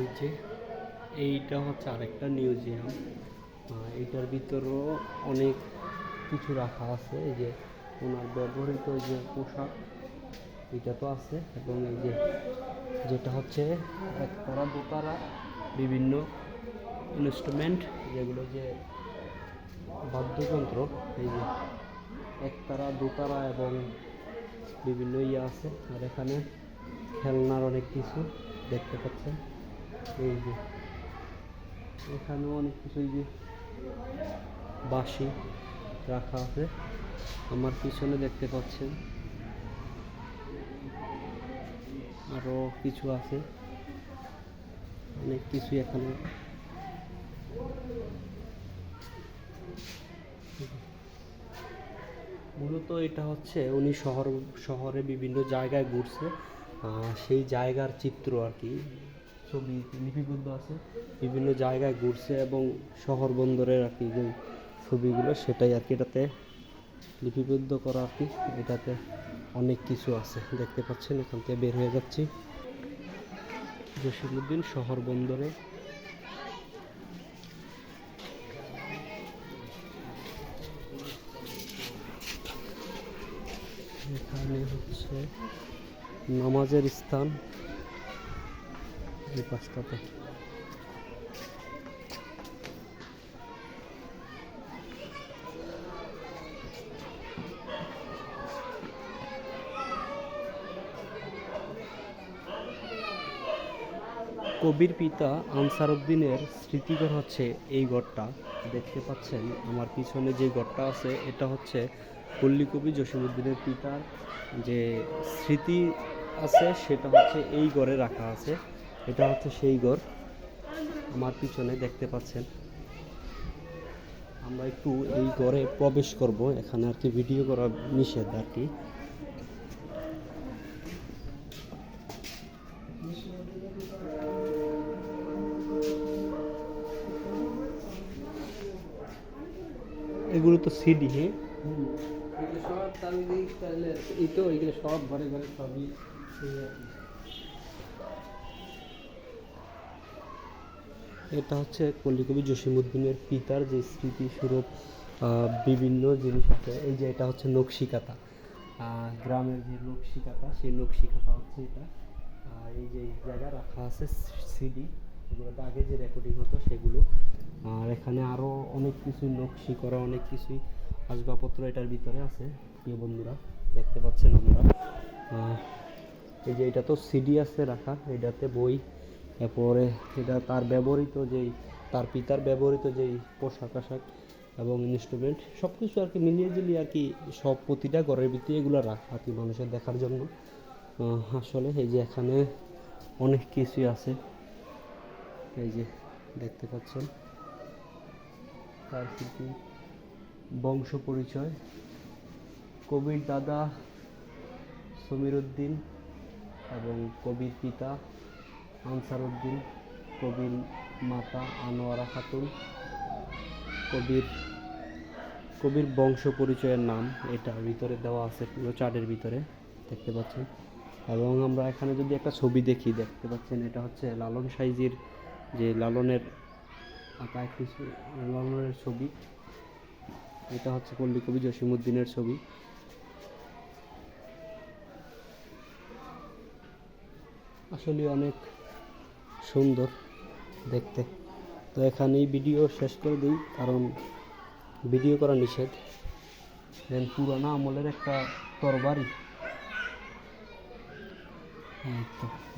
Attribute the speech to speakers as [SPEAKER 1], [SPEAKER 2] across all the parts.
[SPEAKER 1] এই যে, এইটা হচ্ছে আরেকটা মিউজিয়াম। এইটার ভিতরেও অনেক কিছু রাখা আছে। এই যে ওনার ব্যবহৃত যে পোশাক, এটা তো আছে। এবং এই যে যেটা হচ্ছে একতারা, দোতারা বিভিন্ন ইনস্ট্রুমেন্ট যেগুলো যে বাদ্যযন্ত্র, এই যে একতারা, দোতারা এবং বিভিন্ন ইয়ে আছে। আর এখানে খেলনার অনেক কিছু দেখতে পাচ্ছেন। এই যে, এখানেও অনেক কিছু যে বাঁশি রাখা আছে। আমার পিছনে দেখতে পাচ্ছেন। আরও কিছু আছে। অনেক কিছু এখানে। মূলত এটা হচ্ছে, উনি শহর, শহরে বিভিন্ন জায়গায় ঘুরছে। সেই জায়গার চিত্র আর কি। ছবি, লিপিবদ্ধ আছে। বিভিন্ন জায়গায় ঘুরছে এবং শহর বন্দরের আর কি যে ছবিগুলো, সেটাই আর কি এটাতে লিপিবদ্ধ করা আর কি। এটাতে অনেক কিছু আছে, দেখতে পাচ্ছেন, এখান থেকে বের হয়ে যাচ্ছি। জসিমুদ্দিন শহর বন্দরে। এখানে হচ্ছে নামাজের স্থান। এই পাঁচটাতে কবির পিতা আনসার উদ্দিনের স্মৃতিঘর হচ্ছে এই গড়টা দেখতে পাচ্ছেন, আমার পিছনে যে গড়টা আছে, এটা হচ্ছে পল্লী কবি জসিমুদ্দিনের পিতার যে স্মৃতি আছে, সেটা হচ্ছে এই গড়ে রাখা আছে। এটা হচ্ছে সেই গড় আমার পিছনে দেখতে পাচ্ছেন। আমরা একটু এই ঘরে প্রবেশ করব। এখানে আর কি ভিডিও করা নিষেধ আর কি। এগুলো তো সিডি হ্যাঁ
[SPEAKER 2] সব স্টাইলের এই তো, এগুলো সব ঘরে ঘরে সবই এই আর কি।
[SPEAKER 1] এটা হচ্ছে পল্লীকবি জসিমুদ্দিনের পিতার যে স্মৃতিস্বরূপ বিভিন্ন জিনিস আছে। এই যে এটা হচ্ছে নকশিকাতা। গ্রামের যে নকশিকাতা, সেই নকশিকাতা হচ্ছে এটা। এই যে এই জায়গায় রাখা আছে সিডি এগুলোতে আগে যে রেকর্ডিং হতো, সেগুলো। আর এখানে আরও অনেক কিছু নকশি করা, অনেক কিছুই আসবাবপত্র এটার ভিতরে আছে, প্রিয় বন্ধুরা। দেখতে পাচ্ছেন আমরা এই যে এটা তো সিডি আছে রাখা, এটাতে বই এরপরে এটা তার ব্যবহৃত যেই, তার পিতার ব্যবহৃত যেই পোশাক আশাক এবং ইনস্ট্রুমেন্ট সব কিছু আর কি মিলিয়ে ঝুলিয়ে আর কি সব প্রতিটা ঘরের ভিতরে এগুলো রাখা আর কি মানুষের দেখার জন্য। আসলে এই যে এখানে অনেক কিছুই আছে। এই যে দেখতে পাচ্ছেন। তার স্মৃতি বংশ পরিচয়। কবির দাদা সমীর উদ্দিন এবং কবির পিতা আনসার উদ্দিন কবির মাতা আনোয়ারা খাতুন, কবির কবির বংশ পরিচয়ের নাম, এটা ভিতরে দেওয়া আছে পুরো চার্টের ভিতরে, দেখতে পাচ্ছেন। এবং আমরা এখানে যদি একটা ছবি দেখি, দেখতে পাচ্ছেন এটা হচ্ছে লালন সাইজির যে লালনের আঁকা একটি লালনের ছবি। এটা হচ্ছে পল্লী কবি জসিমুদ্দিনের ছবি। আসলে অনেক সুন্দর দেখতে। তো এখানেই ভিডিও শেষ করে দিই কারণ ভিডিও করা নিষেধ। দেন পুরানো আমলের একটা তরবারি।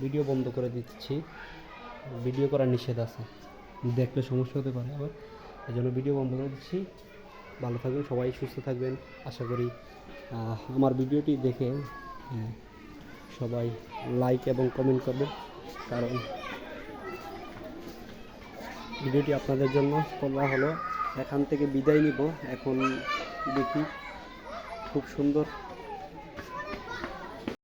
[SPEAKER 1] ভিডিও বন্ধ করে দিচ্ছি। ভিডিও করা নিষেধ আছে। দেখলে সমস্যা হতে পারে আবার। এই জন্য ভিডিও বন্ধ করে দিচ্ছি। ভালো থাকবেন সবাই সুস্থ থাকবেন। আশা করি আমার ভিডিওটি দেখে আহ, সবাই লাইক এবং কমেন্ট করবেন। কারণ ভিডিওটি আপনাদের জন্য করা হলো। এখান থেকে বিদায় নিব। এখন দেখি খুব সুন্দর